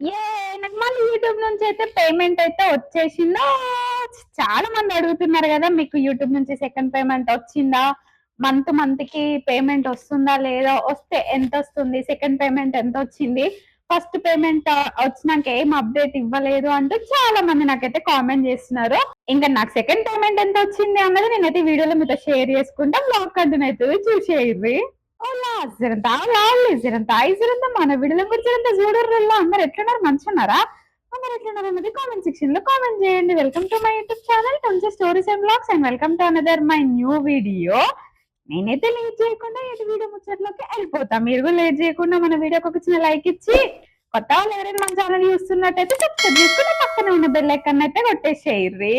ఏ నాకు మళ్ళీ యూట్యూబ్ నుంచి అయితే పేమెంట్ అయితే వచ్చేసిందా? చాలా మంది అడుగుతున్నారు కదా మీకు యూట్యూబ్ నుంచి సెకండ్ పేమెంట్ వచ్చిందా? మంత్ మంత్కి పేమెంట్ వస్తుందా లేదా? వస్తే ఎంత వస్తుంది? సెకండ్ పేమెంట్ ఎంత వచ్చింది? ఫస్ట్ పేమెంట్ వచ్చినాక ఏం అప్డేట్ ఇవ్వలేదు అంటూ చాలా మంది నాకైతే కామెంట్ చేస్తున్నారు. ఇంకా నాకు సెకండ్ పేమెంట్ ఎంత వచ్చింది అన్నది నేనైతే వీడియోలో మీతో షేర్ చేసుకుంటా. బ్లాగ్ కంటిన్యూ అవుతుంది చూసేయండి. ఓలా జరంతా లాలి జరంతా. ఐ జరంతా మన వీడియోల గురించి జరంతా చూడర్రల్లా అందరు ఎట్లున్నారు? మంచున్నారా? అందరు ఎట్లున్నారు అన్నది కామెంట్ సెక్షన్లో కామెంట్ చేయండి. Welcome to my YouTube channel కొంచెం stories and blogs and welcome to another my new video నేనైతే లేట్ చేయకుండా ఈ వీడియో ముచ్చట్లోకి వెళ్ళిపోతా. మీరు కూడా లేట్ చేయకుండా మన వీడియోకి ఒక చిన్న లైక్ ఇచ్చి కొత్త వాళ్ళు ఎవరైనా మన ఛానల్ చూస్తున్నట్టయితే సబ్స్క్రైబ్ చేసుకుని పక్కన ఉన్న బెల్ ఐకాన్ అయితే కొట్టేసేయండి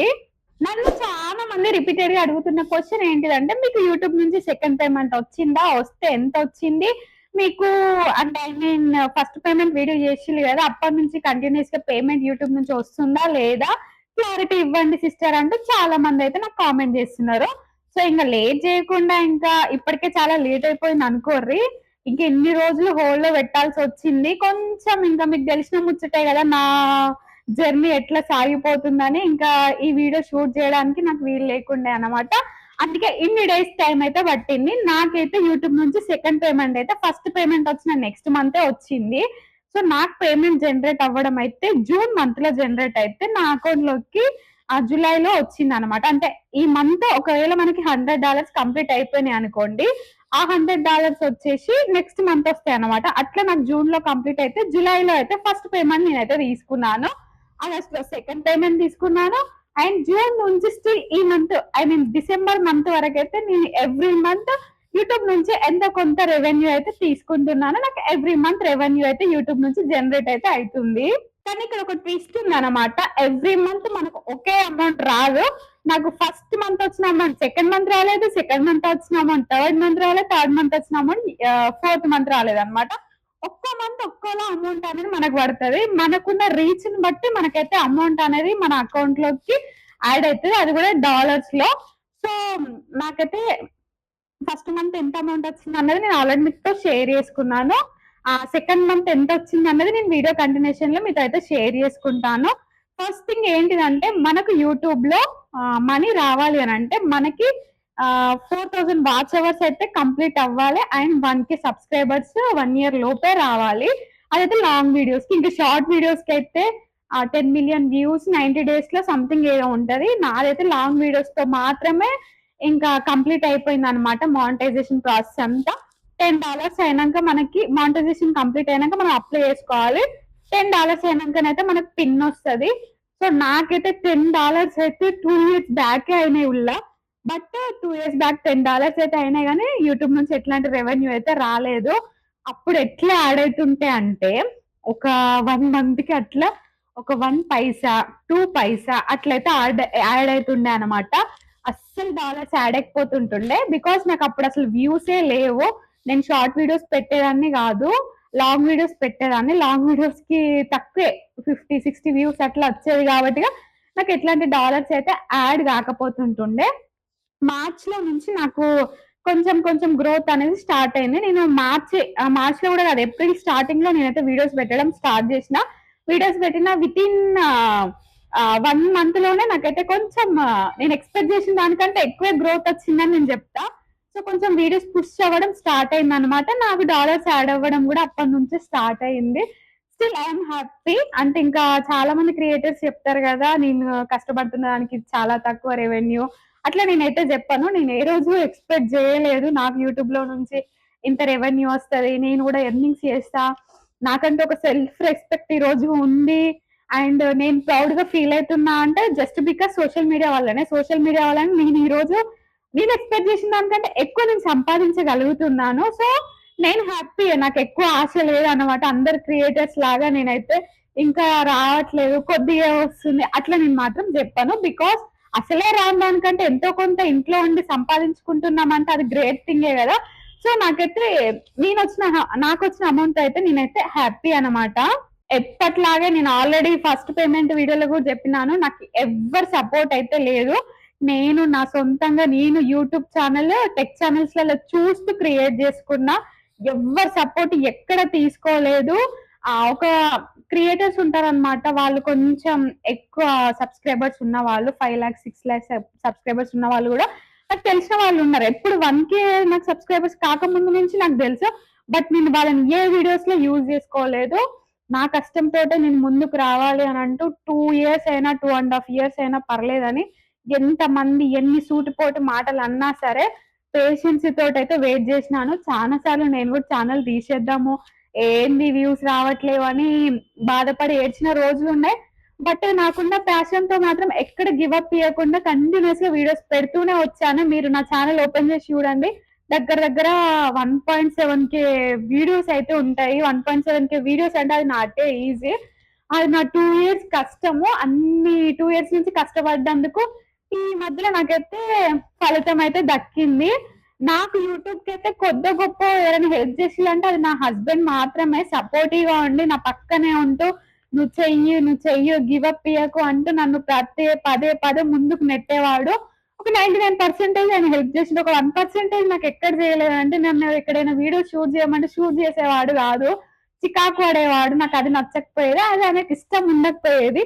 నన్ను చాలా మంది రిపీటెడ్గా అడుగుతున్న క్వశ్చన్ ఏంటిదంటే మీకు యూట్యూబ్ నుంచి సెకండ్ పేమెంట్ వచ్చిందా? వస్తే ఎంత వచ్చింది? మీకు అంటే I mean first payment video చేసింది కదా అప్పటి నుంచి కంటిన్యూస్గా పేమెంట్ యూట్యూబ్ నుంచి వస్తుందా లేదా? క్లారిటీ ఇవ్వండి సిస్టర్ అంటూ చాలా మంది అయితే నాకు కామెంట్ చేస్తున్నారు. సో ఇంకా లేట్ చేయకుండా ఇంకా ఇప్పటికే చాలా లేట్ అయిపోయింది అనుకోర్రి. ఇంకా ఎన్ని రోజులు హోల్డ్లో పెట్టాల్సి వచ్చింది. కొంచెం ఇంకా మీకు తెలిసిన ముచ్చటే కదా నా జర్నీ ఎట్లా సాగిపోతుందని ఇంకా ఈ వీడియో షూట్ చేయడానికి నాకు వీలు లేకుండే అనమాట అందుకే ఇన్ని డేస్ టైం అయితే పట్టింది. నాకైతే యూట్యూబ్ నుంచి సెకండ్ పేమెంట్ అయితే ఫస్ట్ పేమెంట్ వచ్చిన నెక్స్ట్ మంతే వచ్చింది. సో నాకు పేమెంట్ జనరేట్ అవ్వడం అయితే జూన్ మంత్లో జనరేట్ అయితే నా అకౌంట్లోకి ఆ జూలైలో వచ్చింది అనమాట అంటే ఈ మంత్ ఒకవేళ మనకి హండ్రెడ్ డాలర్స్ కంప్లీట్ అయిపోయినాయి అనుకోండి ఆ హండ్రెడ్ డాలర్స్ వచ్చేసి నెక్స్ట్ మంత్ వస్తాయి అనమాట అట్లా నాకు జూన్లో కంప్లీట్ అయితే జూలైలో అయితే ఫస్ట్ పేమెంట్ నేనైతే తీసుకున్నాను. ఆగస్ట్లో సెకండ్ పేమెంట్ తీసుకున్నాను అండ్ జూన్ నుంచి స్టిల్ ఈ month I mean December month వరకు అయితే నేను ఎవ్రీ మంత్ యూట్యూబ్ నుంచి ఎంత కొంత రెవెన్యూ అయితే తీసుకుంటున్నాను నాకు ఎవ్రీ మంత్ రెవెన్యూ అయితే యూట్యూబ్ నుంచి జనరేట్ అయితే అవుతుంది. కానీ ఇక్కడ ఒక ట్విస్ట్ ఉంది అనమాట ఎవ్రీ మంత్ మనకు ఒకే అమౌంట్ రాదు. నాకు ఫస్ట్ మంత్ వచ్చిన అమౌంట్ సెకండ్ మంత్ రాలేదు సెకండ్ మంత్ వచ్చిన అమౌంట్ థర్డ్ మంత్ రాలేదు థర్డ్ మంత్ వచ్చిన అమౌంట్ ఫోర్త్ మంత్ రాలేదు అనమాట ఒక్కో మంత్ ఒక్కోలా అమౌంట్ అనేది మనకు పడుతుంది. మనకున్న రీచ్ని బట్టి మనకైతే అమౌంట్ అనేది మన అకౌంట్లోకి యాడ్ అవుతుంది అది కూడా డాలర్స్లో. సో నాకైతే ఫస్ట్ మంత్ ఎంత అమౌంట్ వచ్చింది అన్నది నేను ఆల్రెడీ మీతో షేర్ చేసుకున్నాను. ఆ సెకండ్ మంత్ ఎంత వచ్చింది అన్నది నేను వీడియో కంటిన్యూషన్లో మీతో అయితే షేర్ చేసుకుంటాను. ఫస్ట్ థింగ్ ఏంటిదంటే మనకు యూట్యూబ్లో మనీ రావాలి అని అంటే మనకి ఫోర్ థౌసండ్ వాచ్ అవర్స్ అయితే కంప్లీట్ అవ్వాలి and one K subscribers one year లోపే రావాలి. అదైతే లాంగ్ వీడియోస్కి ఇంకా షార్ట్ వీడియోస్కి అయితే టెన్ మిలియన్ వ్యూస్ నైన్టీ డేస్లో సంథింగ్ ఏదో ఉంటది. నాదైతే లాంగ్ వీడియోస్తో మాత్రమే ఇంకా కంప్లీట్ అయిపోయింది అనమాట మానిటైజేషన్ ప్రాసెస్ అంతా. టెన్ డాలర్స్ అయినాక మనకి మానిటైజేషన్ కంప్లీట్ అయినాక మనం అప్లై చేసుకోవాలి. టెన్ డాలర్స్ అయినాకనైతే మనకు పిన్ వస్తుంది. సో నాకైతే టెన్ డాలర్స్ అయితే టూ ఇయర్స్ బ్యాక్ అయినాయి ఉల్లా. But two years back ten dollars అయితే అయినాయి కానీ యూట్యూబ్ నుంచి ఎట్లాంటి రెవెన్యూ అయితే రాలేదు. అప్పుడు ఎట్లా యాడ్ అవుతుంటే అంటే ఒక వన్ మంత్కి అట్లా ఒక వన్ పైసా టూ పైసా అట్లయితే యాడ్ యాడ్ అవుతుండే అనమాట అస్సలు డాలర్స్ యాడ్ అయిపోతుంటుండే. బికాస్ నాకు అప్పుడు అసలు వ్యూసే లేవు. నేను షార్ట్ వీడియోస్ పెట్టేదాన్ని కాదు. లాంగ్ వీడియోస్ పెట్టేదాన్ని. లాంగ్ వీడియోస్కి తక్కువే. ఫిఫ్టీ సిక్స్టీ వ్యూస్ అట్లా వచ్చేది కాబట్టి నాకు ఎట్లాంటి డాలర్స్ అయితే యాడ్ కాకపోతుంటుండే. మార్చ్లో నుంచి నాకు కొంచెం కొంచెం గ్రోత్ అనేది స్టార్ట్ అయింది. నేను మార్చ్ మార్చ్లో కూడా కాదు ఏప్రిల్ స్టార్టింగ్లో నేనైతే వీడియోస్ పెట్టడం స్టార్ట్ చేసిన. వీడియోస్ పెట్టిన విత్ ఇన్ వన్ మంత్లోనే నాకైతే కొంచెం నేను ఎక్స్పెక్ట్ చేసిన దానికంటే ఎక్కువ గ్రోత్ వచ్చిందని నేను చెప్తా. సో కొంచెం వీడియోస్ పుష్ అవ్వడం స్టార్ట్ అయింది అనమాట నాకు డాలర్స్ యాడ్ అవ్వడం కూడా అప్పటి నుంచే స్టార్ట్ అయింది. స్టిల్ ఐఎమ్ హ్యాపీ అంటే ఇంకా చాలా మంది క్రియేటర్స్ చెప్తారు కదా నేను కష్టపడుతున్న దానికి చాలా తక్కువ రెవెన్యూ అట్లా నేనైతే చెప్పాను. నేను ఏ రోజు ఎక్స్పెక్ట్ చేయలేదు. నాకు యూట్యూబ్లో నుంచి ఇంత రెవెన్యూ వస్తుంది. నేను కూడా ఎర్నింగ్స్ చేస్తా. నాకంటే ఒక సెల్ఫ్ రెస్పెక్ట్ ఈ రోజు ఉంది. అండ్ నేను ప్రౌడ్గా ఫీల్ అవుతున్నా అంటే జస్ట్ బికాస్ సోషల్ మీడియా వల్లనే. సోషల్ మీడియా వల్లనే నేను ఈ రోజు నేను ఎక్స్పెక్ట్ చేసిన దానికంటే ఎక్కువ నేను సంపాదించగలుగుతున్నాను. సో నేను హ్యాపీ నాకు ఎక్కువ ఆశ లేదు అనమాట అందరు క్రియేటర్స్ లాగా నేనైతే ఇంకా రావట్లేదు. కొద్దిగా వస్తుంది. అట్లా నేను మాత్రం చెప్పాను. బికాస్ అసలే రాని దానికంటే ఎంతో కొంత ఇంట్లో ఉండి సంపాదించుకుంటున్నామంటే అది గ్రేట్ థింగే కదా. సో నాకైతే నేను వచ్చిన నాకు వచ్చిన అమౌంట్ అయితే నేనైతే హ్యాపీ అనమాట ఎప్పట్లాగే నేను ఆల్రెడీ ఫస్ట్ పేమెంట్ వీడియోలో కూడా చెప్పినాను. నాకు ఎవ్వరు సపోర్ట్ అయితే లేదు. నేను నా సొంతంగా నేను యూట్యూబ్ ఛానల్ టెక్ ఛానల్స్లలో చూస్తూ క్రియేట్ చేసుకున్నా. ఎవ్వరు సపోర్ట్ ఎక్కడ తీసుకోలేదు. ఆ ఒక క్రియేటర్స్ ఉంటారన్నమాట. వాళ్ళు కొంచెం ఎక్కువ సబ్స్క్రైబర్స్ ఉన్న వాళ్ళు five lakhs six lakhs subscribers ఉన్న వాళ్ళు కూడా నాకు తెలిసిన వాళ్ళు ఉన్నారు. ఎప్పుడు వన్ కే నాకు సబ్స్క్రైబర్స్ కాకముందు నుంచి నాకు తెలుసు. బట్ నేను వాళ్ళని ఏ వీడియోస్లో యూజ్ చేసుకోలేదు. నా కష్టంతో నేను ముందుకు రావాలి అని అంటూ టూ ఇయర్స్ అయినా టూ అండ్ హాఫ్ ఇయర్స్ అయినా పర్లేదని ఎంత మంది ఎన్ని సూటిపోటు మాటలు అన్నా సరే పేషెన్స్ తోటైతే వెయిట్ చేసినాను. చాలా సార్లు నేను కూడా ఛానల్ తీసేద్దాము. ఏంది వ్యూస్ రావట్లేవు అని బాధపడి ఏడ్చిన రోజులు ఉన్నాయి. బట్ నాకున్న ప్యాషన్తో మాత్రం ఎక్కడ గివ్ అప్ ఇవ్వకుండా కంటిన్యూస్గా వీడియోస్ పెడుతూనే వచ్చాను. మీరు నా ఛానల్ ఓపెన్ చేసి చూడండి. దగ్గర దగ్గర one point seven K videos అయితే ఉంటాయి. One point seven K videos అంటే అది నాటే ఈజీ అది నా టూ ఇయర్స్ కష్టము. అన్ని టూ ఇయర్స్ నుంచి కష్టపడ్డందుకు ఈ మధ్యలో నాకైతే ఫలితం అయితే దక్కింది. నాకు యూట్యూబ్కి అయితే కొద్ద గొప్ప ఎవరైనా హెల్ప్ చేసిందంటే అది నా హస్బెండ్ మాత్రమే సపోర్టివ్గా ఉండి నా పక్కనే ఉంటూ నువ్వు చెయ్యి నువ్వు చెయ్యి గివ్ అప్ ఇయ్యకు అంటూ నన్ను ప్రతి పదే పదే ముందుకు నెట్టేవాడు. ఒక నైన్టీ నైన్ పర్సెంటేజ్ ఆయన హెల్ప్ చేసిండు. ఒక వన్ పర్సెంటేజ్ నాకు ఎక్కడ చేయలేదు అంటే ఎక్కడైనా వీడియో షూట్ చేయమంటే షూట్ చేసేవాడు కాదు. చికాకు పడేవాడు. నాకు అది నచ్చకపోయేది అది ఆయనకి ఇష్టం ఉండకపోయేది.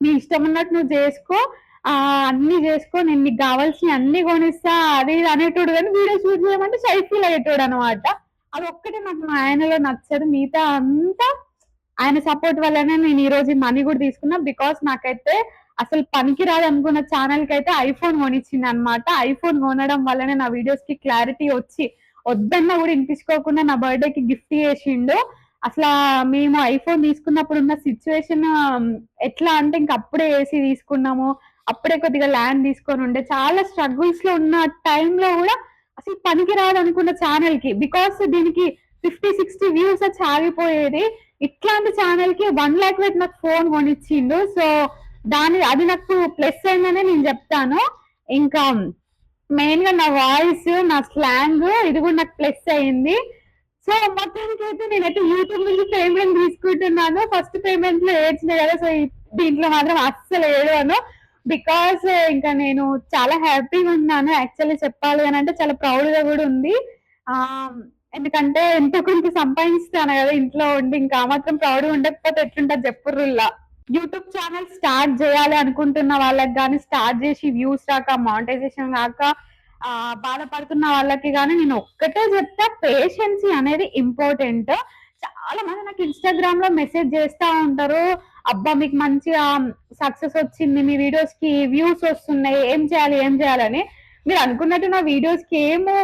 నీ ఇష్టం ఉన్నట్టు నువ్వు చేసుకో. ఆ అన్ని చేసుకో నేను నీకు కావాల్సిన అన్ని కొనిస్తా అది ఇది అనేటోడు కానీ వీడియో షూట్ చేయమంటే షై అయ్యేటోడు అనమాట అది ఒక్కటే నాకు మా ఆయనలో నచ్చదు. మిగతా అంతా ఆయన సపోర్ట్ వల్లనే నేను ఈ రోజు మనీ కూడా తీసుకున్నా. బికాస్ నాకైతే అసలు పనికి రాదు అనుకున్న ఛానల్కి అయితే ఐఫోన్ కొనిచ్చింది అనమాట ఐఫోన్ కొనడం వల్లనే నా వీడియోస్కి క్లారిటీ వచ్చి వద్దన్నా కూడా వినిపించుకోకుండా నా బర్త్డే కి గిఫ్ట్ చేసిండు. అసలు మేము ఐఫోన్ తీసుకున్నప్పుడు ఉన్న సిచ్యువేషన్ ఎట్లా అంటే ఇంక అప్పుడే ఏసీ తీసుకున్నాము. అప్పుడే కొద్దిగా ల్యాండ్ తీసుకొని ఉండే. చాలా స్ట్రగుల్స్లో ఉన్న టైంలో కూడా అసలు పనికి రాదనుకున్న ఛానల్కి. బికాస్ దీనికి ఫిఫ్టీ సిక్స్టీ వ్యూస్ వచ్చి ఆగిపోయేది. ఇట్లాంటి ఛానల్కి వన్ ల్యాక్ పెట్టి నాకు ఫోన్ కొనిచ్చిండు. సో దాని అది నాకు ప్లస్ అయిందనే నేను చెప్తాను. ఇంకా మెయిన్గా నా వాయిస్ నా స్లాంగ్ ఇది కూడా నాకు ప్లస్ అయింది. సో మొత్తానికి అయితే నేనైతే యూట్యూబ్ నుంచి పేమెంట్ తీసుకుంటున్నాను. ఫస్ట్ పేమెంట్లో ఏడ్చిన కదా. సో దీంట్లో మాత్రం అస్సలు ఏడవను. బికాస్ eh, ఇంకా నేను చాలా హ్యాపీగా ఉన్నాను యాక్చువల్లీ చెప్పాలి అని అంటే చాలా ప్రౌడ్గా కూడా ఉంది. ఎందుకంటే ఎంత కొంత సంపాదిస్తాను కదా ఇంట్లో ఉండి ఇంకా మాత్రం ప్రౌడ్ ఉండకపోతే ఎట్లుంటుంది చెప్పుర్రుల్లా. యూట్యూబ్ ఛానల్ స్టార్ట్ చేయాలి అనుకుంటున్న వాళ్ళకి కానీ స్టార్ట్ చేసి వ్యూస్ రాక మానిటైజేషన్ రాక ఆ బాధపడుతున్న వాళ్ళకి కానీ నేను ఒక్కటే చెప్తా పేషెన్సీ అనేది ఇంపార్టెంట్ చాలా మంది నాకు ఇన్స్టాగ్రామ్లో మెసేజ్ చేస్తా ఉంటారు. అబ్బా మీకు మంచిగా సక్సెస్ వచ్చింది మీ వీడియోస్కి వ్యూస్ వస్తున్నాయి ఏం చేయాలి ఏం చేయాలని మీరు అనుకున్నట్టు నా వీడియోస్కి ఏమో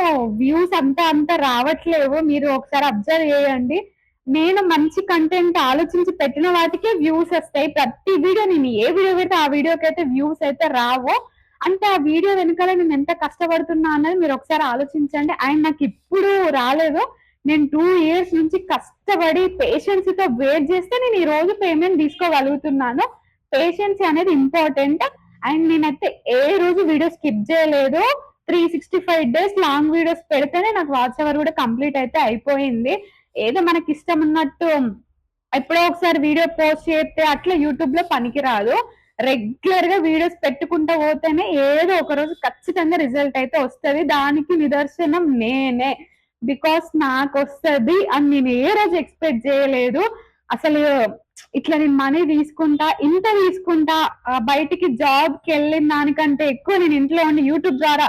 వ్యూస్ అంతా అంత రావట్లేవు. మీరు ఒకసారి అబ్జర్వ్ చేయండి. నేను మంచి కంటెంట్ ఆలోచించి పెట్టిన వాటికే వ్యూస్ వస్తాయి. ప్రతి వీడియో నేను ఏ వీడియో పెడితే ఆ వీడియోకి అయితే వ్యూస్ అయితే రావో అంటే ఆ వీడియో వెనకాల నేను ఎంత కష్టపడుతున్నా అన్నది మీరు ఒకసారి ఆలోచించండి. అండ్ నాకు ఇప్పుడు రాలేదు. నేను టూ ఇయర్స్ నుంచి కష్టపడి పేషెన్స్తో వెయిట్ చేస్తే నేను ఈ రోజు పేమెంట్ తీసుకోగలుగుతున్నాను. పేషెన్స్ అనేది ఇంపార్టెంట్ అండ్ నేనైతే ఏ రోజు వీడియో స్కిప్ చేయలేదు. Three sixty five days long videos పెడితేనే నాకు వాచ్ అవర్ కూడా కంప్లీట్ అయితే అయిపోయింది. ఏదో మనకి ఇష్టం ఉన్నట్టు ఎప్పుడో ఒకసారి వీడియో పోస్ట్ చేస్తే అట్లా యూట్యూబ్లో పనికిరాదు. రెగ్యులర్గా వీడియోస్ పెట్టుకుంటా పోతేనే ఏదో ఒక రోజు ఖచ్చితంగా రిజల్ట్ అయితే వస్తుంది. దానికి నిదర్శనం నేనే. బికాస్ నాకు వస్తుంది అని నేను ఏ రోజు ఎక్స్పెక్ట్ చేయలేదు. అసలు ఇట్లా నేను మనీ తీసుకుంటా ఇంత తీసుకుంటా బయటికి జాబ్కి వెళ్ళిన దానికంటే ఎక్కువ నేను ఇంట్లో ఉండి యూట్యూబ్ ద్వారా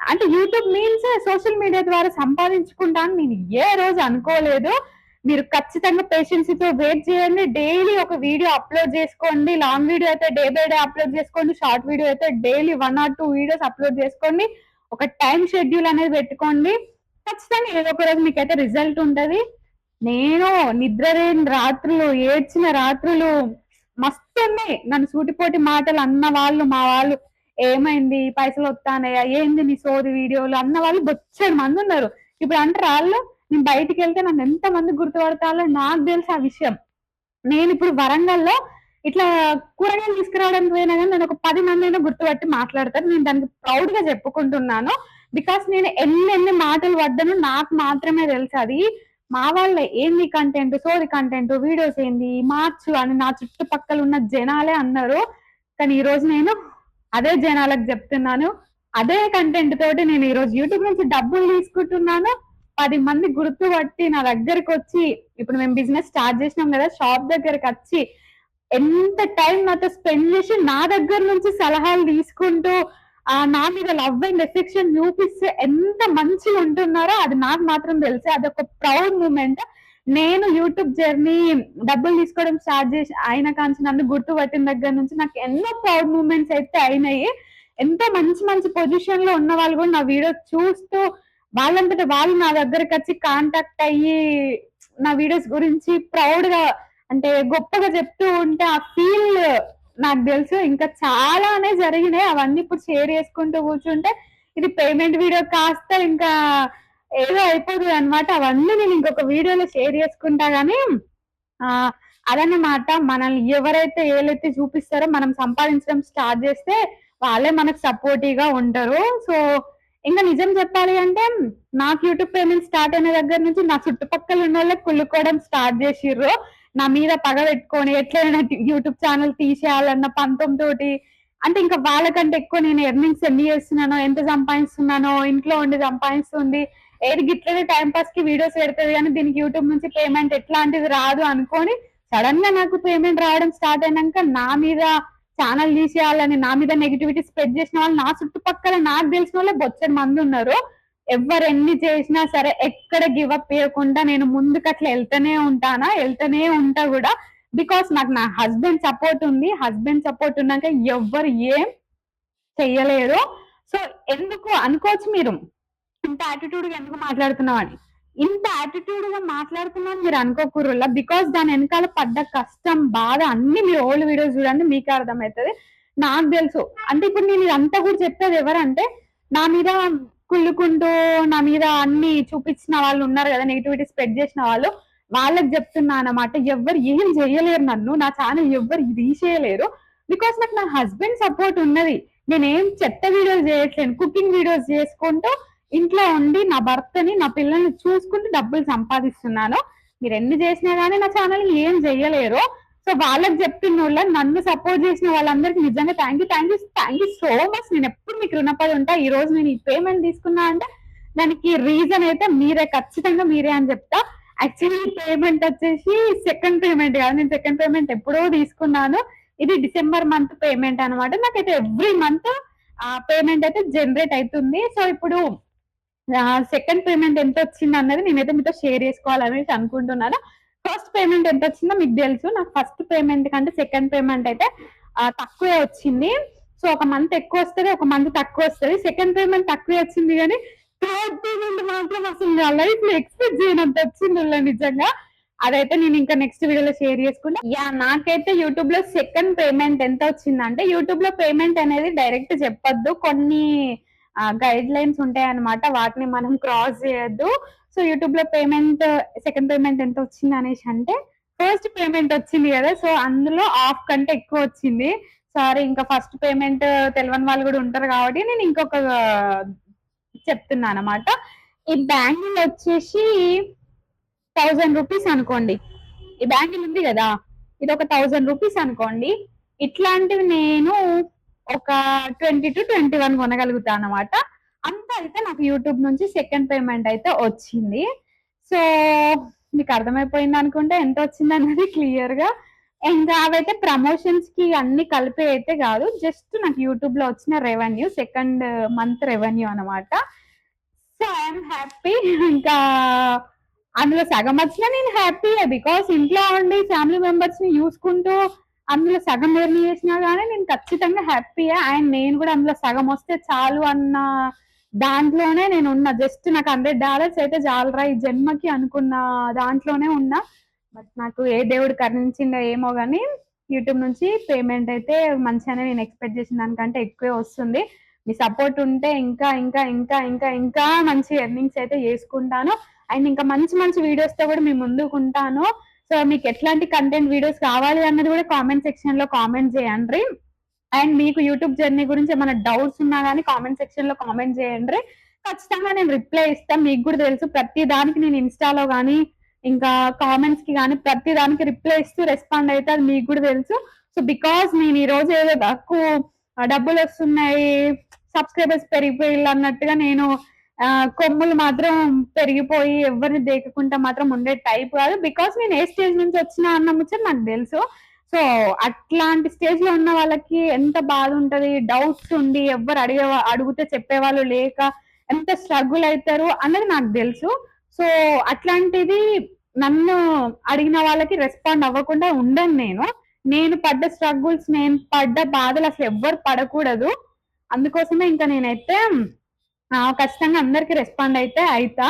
అంటే యూట్యూబ్ మీన్స్ సోషల్ మీడియా ద్వారా సంపాదించుకుంటా అని నేను ఏ రోజు అనుకోలేదు. మీరు ఖచ్చితంగా పేషెన్స్తో వెయిట్ చేయండి. డైలీ ఒక వీడియో అప్లోడ్ చేసుకోండి. లాంగ్ వీడియో అయితే డే బై డే అప్లోడ్ చేసుకోండి. షార్ట్ వీడియో అయితే daily one or two videos upload చేసుకోండి. ఒక టైం షెడ్యూల్ అనేది పెట్టుకోండి. ఖచ్చితంగా ఏదో ఒక రోజు మీకైతే రిజల్ట్ ఉంటది. నేను నిద్ర లేని రాత్రులు ఏడ్చిన రాత్రులు మస్తు ఉన్నాయి నన్ను సూటిపోటి మాటలు అన్న వాళ్ళు మా వాళ్ళు ఏమైంది? పైసలు వస్తానయ్యా ఏంది నీ సోది వీడియోలు? అన్న వాళ్ళు బొచ్చాడు మంది ఉన్నారు. ఇప్పుడు అంటారు వాళ్ళు నేను బయటికి వెళ్తే నన్ను ఎంత మంది గుర్తుపడతాలో నాకు తెలుసు ఆ విషయం. నేను ఇప్పుడు వరంగల్లో ఇట్లా కూరగాయలు తీసుకురావడానికి పోయినా కానీ నేను ఒక పది మంది అయినా గుర్తుపట్టి మాట్లాడతాను. నేను దానికి ప్రౌడ్గా చెప్పుకుంటున్నాను. బికాస్ నేను ఎన్ని ఎన్ని మాటలు పడ్డాను నాకు మాత్రమే తెలుసు. అది మా వాళ్ళే ఏంది కంటెంట్ సోది కంటెంట్ వీడియోస్ ఏంది? మార్చు అని నా చుట్టుపక్కల ఉన్న జనాలే అన్నారు. కానీ ఈ రోజు నేను అదే జనాలకు చెప్తున్నాను. అదే కంటెంట్ తోటి నేను ఈ రోజు యూట్యూబ్ నుంచి డబ్బులు తీసుకుంటున్నాను. పది మంది గుర్తుపట్టి నా దగ్గరకు వచ్చి ఇప్పుడు మేము బిజినెస్ స్టార్ట్ చేసినాం కదా షాప్ దగ్గరకు వచ్చి ఎంత టైం నాతో స్పెండ్ చేసి నా దగ్గర నుంచి సలహాలు తీసుకుంటూ ఆ నా మీద లవ్ అండ్ ఎఫెక్షన్ చూపిస్తే ఎంత మంచిగా ఉంటున్నారో అది నాకు మాత్రం తెలుసు అది ఒక ప్రౌడ్ మూమెంట్ నేను యూట్యూబ్ జర్నీ డబ్బులు తీసుకోవడం స్టార్ట్ చేసి అయిన కాంచి నన్ను గుర్తుపట్టిన దగ్గర నుంచి నాకు ఎన్నో ప్రౌడ్ మూమెంట్స్ అయితే అయినాయి. ఎంతో మంచి మంచి పొజిషన్లో ఉన్న వాళ్ళు కూడా నా వీడియో చూస్తూ వాళ్ళంతట వాళ్ళు నా దగ్గరకు వచ్చి కాంటాక్ట్ అయ్యి నా వీడియోస్ గురించి ప్రౌడ్గా అంటే గొప్పగా చెప్తూ ఉంటే ఆ ఫీల్ నాకు తెలుసు ఇంకా చాలానే జరిగినాయి. అవన్నీ ఇప్పుడు షేర్ చేసుకుంటూ కూర్చుంటే ఇది పేమెంట్ వీడియో కాస్త ఇంకా ఏదో అయిపోతుంది అనమాట అవన్నీ నేను ఇంకొక వీడియోలో షేర్ చేసుకుంటా గానీ ఆ అదన్నమాట. మనల్ని ఎవరైతే ఏలైతే చూపిస్తారో మనం సంపాదించడం స్టార్ట్ చేస్తే వాళ్ళే మనకు సపోర్టివ్గా ఉంటారు. సో ఇంకా నిజం చెప్పాలి అంటే నాకు యూట్యూబ్ పేమెంట్ స్టార్ట్ అయిన దగ్గర నుంచి నా చుట్టుపక్కల ఉన్న వాళ్ళకి కుళ్ళుకోవడం స్టార్ట్ చేసిర్రు. నా మీద పగ పెట్టుకొని ఎట్లయినా యూట్యూబ్ ఛానల్ తీసేయాలన్న పంతం తోటి అంటే ఇంకా వాళ్ళకంటే ఎక్కువ నేను ఎర్నింగ్స్ ఎన్ని చేస్తున్నానో ఎంత సంపాదిస్తున్నానో ఇంట్లో ఉండి సంపాదిస్తుంది ఏది గిట్లనే టైం పాస్కి వీడియోస్ పెడుతుంది కానీ దీనికి యూట్యూబ్ నుంచి పేమెంట్ ఎట్లాంటిది రాదు అనుకొని సడన్గా నాకు పేమెంట్ రావడం స్టార్ట్ అయినాక నా మీద ఛానల్ తీసేయాలని నా మీద నెగిటివిటీ స్ప్రెడ్ చేసిన వాళ్ళు నా చుట్టుపక్కల నాకు తెలిసిన వాళ్ళే బొచ్చడి మంది ఉన్నారు. ఎవరెన్ని ఎన్ని చేసినా సరే ఎక్కడ గివ్ అప్ చేయకుండా నేను ముందుకు అట్లా వెళ్తూనే ఉంటానా? వెళ్తూనే ఉంటా కూడా. బికాస్ నాకు నా హస్బెండ్ సపోర్ట్ ఉంది. హస్బెండ్ సపోర్ట్ ఉన్నాక ఎవ్వరు ఏం చెయ్యలేరు. సో ఎందుకు అనుకోవచ్చు మీరు? ఇంత యాటిట్యూడ్గా ఎందుకు మాట్లాడుతున్నావు అని. ఇంత యాటిట్యూడ్గా మాట్లాడుతున్నాను మీరు అనుకోకూరులా బికాస్ దాని వెనకాల పడ్డ కష్టం బాధ అన్ని మీరు ఓల్డ్ వీడియోస్ చూడండి మీకు అర్థమవుతుంది. నాకు తెలుసు. అంటే ఇప్పుడు నేను ఇదంతా కూడా చెప్పేది ఎవరంటే నా మీద కుళ్ళుకుంటూ నా మీద అన్ని చూపించిన వాళ్ళు ఉన్నారు కదా నెగిటివిటీ స్ప్రెడ్ చేసిన వాళ్ళు వాళ్ళకి చెప్తున్నా అన్నమాట ఎవ్వరు ఏం చేయలేరు నన్ను నా ఛానల్ ఎవ్వరు తీసేయలేరు. బికాస్ నాకు నా హస్బెండ్ సపోర్ట్ ఉన్నది. నేనేం చెత్త వీడియోస్ చేయట్లేను. కుకింగ్ వీడియోస్ చేసుకుంటూ ఇంట్లో ఉండి నా భర్తని నా పిల్లల్ని చూసుకుంటూ డబ్బులు సంపాదిస్తున్నాను. మీరు ఎన్ని చేసినా కానీ నా ఛానల్ ఏం చెయ్యలేరు సో వాళ్ళకి చెప్తున్న వాళ్ళ నన్ను సపోర్ట్ చేసిన వాళ్ళందరికీ నిజంగా thank you thank you thank you so much నేను ఎప్పుడు మీకు రుణపడి ఉంటా ఈ రోజు నేను ఈ పేమెంట్ తీసుకున్నా అంటే దానికి రీజన్ అయితే మీరే ఖచ్చితంగా మీరే అని చెప్తా. యాక్చువల్లీ పేమెంట్ వచ్చేసి సెకండ్ పేమెంట్ కాదు నేను సెకండ్ పేమెంట్ ఎప్పుడో తీసుకున్నాను. ఇది డిసెంబర్ మంత్ పేమెంట్ అనమాట నాకైతే ఎవ్రీ మంత్ పేమెంట్ అయితే జనరేట్ అవుతుంది సో ఇప్పుడు సెకండ్ పేమెంట్ ఎంత వచ్చింది అన్నది నేనైతే మీతో షేర్ చేసుకోవాలనేసి అనుకుంటున్నాను. ఫస్ట్ పేమెంట్ ఎంత వచ్చిందో మీకు తెలుసు. నాకు ఫస్ట్ పేమెంట్ కంటే సెకండ్ పేమెంట్ అయితే తక్కువే వచ్చింది. సో ఒక మంత్ ఎక్కువ వస్తుంది ఒక మంత్ తక్కువ వస్తుంది. సెకండ్ పేమెంట్ తక్కువే వచ్చింది కానీ థర్డ్ పేమెంట్ మాత్రం అసలు నా లైఫ్లో ఎక్స్పెక్ట్ చేయనంత వచ్చింది నిజంగా. అదైతే నేను ఇంకా నెక్స్ట్ వీడియోలో షేర్ చేసుకుంటా. యా నాకైతే యూట్యూబ్లో సెకండ్ పేమెంట్ ఎంత వచ్చిందంటే యూట్యూబ్లో పేమెంట్ అనేది డైరెక్ట్ చెప్పొద్దు. కొన్ని గైడ్ లైన్స్ ఉంటాయి అన్నమాట. వాటిని మనం క్రాస్ చేయొద్దు. సో యూట్యూబ్లో పేమెంట్ సెకండ్ పేమెంట్ ఎంత వచ్చింది అనేసి అంటే ఫస్ట్ పేమెంట్ వచ్చింది కదా. సో అందులో హాఫ్ కంటే ఎక్కువ వచ్చింది. సారీ ఇంకా ఫస్ట్ పేమెంట్ తెలియని వాళ్ళు కూడా ఉంటారు కాబట్టి నేను ఇంకొక చెప్తున్నాను అనమాట ఈ బ్యాంగిల్ వచ్చేసి థౌజండ్ రూపీస్ అనుకోండి. ఈ బ్యాంగిల్ ఉంది కదా ఇది ఒక థౌజండ్ రూపీస్ అనుకోండి. ఇట్లాంటివి నేను ఒక ట్వంటీ టు ట్వంటీ వన్ కొనగలుగుతాను అనమాట అంత అయితే నాకు యూట్యూబ్ నుంచి సెకండ్ పేమెంట్ అయితే వచ్చింది. సో మీకు అర్థమైపోయింది అనుకుంటే ఎంత వచ్చింది అన్నది క్లియర్గా ఇంకా అవైతే ప్రమోషన్స్కి అన్ని కలిపి అయితే కాదు జస్ట్ నాకు యూట్యూబ్లో వచ్చిన రెవెన్యూ సెకండ్ మంత్ రెవెన్యూ అనమాట సో ఐఎమ్ హ్యాపీ ఇంకా అందులో సగం వచ్చినా నేను హ్యాపీ బికాస్ ఇంట్లో ఉండి ఫ్యామిలీ మెంబర్స్ని చూసుకుంటూ అందులో సగం ఎర్న్ చేసినా కానీ నేను ఖచ్చితంగా హ్యాపీ అండ్ నేను కూడా అందులో సగం వస్తే చాలు అన్న దాంట్లోనే నేను ఉన్నా. జస్ట్ నాకు హండ్రెడ్ డాలర్స్ అయితే చాలరా ఈ జన్మకి అనుకున్న దాంట్లోనే ఉన్నా. బట్ నాకు ఏ దేవుడు కరుణించిందో ఏమో కానీ యూట్యూబ్ నుంచి పేమెంట్ అయితే మంచిగానే నేను ఎక్స్పెక్ట్ చేసిన దానికంటే ఎక్కువే వస్తుంది. మీ సపోర్ట్ ఉంటే ఇంకా ఇంకా ఇంకా ఇంకా ఇంకా మంచి ఎర్నింగ్స్ అయితే చేసుకుంటాను. అండ్ ఇంకా మంచి మంచి వీడియోస్తో కూడా మీ ముందుకుంటాను సో మీకు ఎట్లాంటి కంటెంట్ వీడియోస్ కావాలి అన్నది కూడా కామెంట్ సెక్షన్లో కామెంట్ చేయండి. అండ్ మీకు యూట్యూబ్ జర్నీ గురించి ఏమైనా డౌట్స్ ఉన్నా కానీ కామెంట్ సెక్షన్లో కామెంట్ చేయండి. ఖచ్చితంగా నేను రిప్లై ఇస్తాను. మీకు కూడా తెలుసు ప్రతి దానికి నేను ఇన్స్టాలో కానీ ఇంకా కామెంట్స్కి కానీ ప్రతి దానికి రిప్లై ఇస్తూ రెస్పాండ్ అయితే అది మీకు కూడా తెలుసు. సో బికాస్ నేను ఈ రోజు ఏదో తక్కువ డబ్బులు వస్తున్నాయి సబ్స్క్రైబర్స్ పెరిగిపోయిల్లు అన్నట్టుగా నేను కొమ్ములు మాత్రం పెరిగిపోయి ఎవరిని దేకకుండా మాత్రం ఉండే టైప్ కాదు. బికాస్ నేను ఏ స్టేజ్ నుంచి వచ్చినా అన్న ముచ్చట నాకు తెలుసు. సో అట్లాంటి స్టేజ్లో ఉన్న వాళ్ళకి ఎంత బాధ ఉంటది డౌట్స్ ఉండి ఎవరు అడిగే అడిగితే చెప్పేవాళ్ళు లేక ఎంత స్ట్రగుల్ అవుతారు అన్నది నాకు తెలుసు. సో అట్లాంటిది నన్ను అడిగిన వాళ్ళకి రెస్పాండ్ అవ్వకుండా ఉండను నేను. నేను పడ్డ స్ట్రగుల్స్ నేను పడ్డ బాధలు అసలు ఎవ్వరు పడకూడదు. అందుకోసమే ఇంకా నేనైతే ఖచ్చితంగా అందరికి రెస్పాండ్ అయితే అయితా.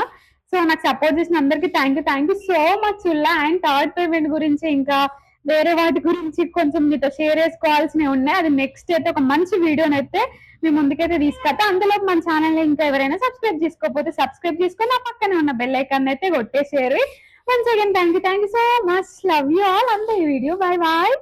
సో నాకు సపోర్ట్ చేసిన అందరికి thank you thank you so much Ullah. And third payment గురించి ఇంకా వేరే వాటి గురించి కొంచెం మీతో షేర్ చేసుకోవాల్సినవి ఉన్నాయి. అది నెక్స్ట్ అయితే ఒక మంచి వీడియోని అయితే మీ ముందుకైతే తీసుకెళ్తే అందులో మన ఛానల్ ఇంకా ఎవరైనా సబ్స్క్రైబ్ చేసుకోకపోతే సబ్స్క్రైబ్ చేసుకొని ఆ పక్కనే ఉన్న బెల్ ఐకాన్ అయితే కొట్టేసేరు once again thank you thank you so much love you all అంతే ఈ వీడియో బాయ్ బాయ్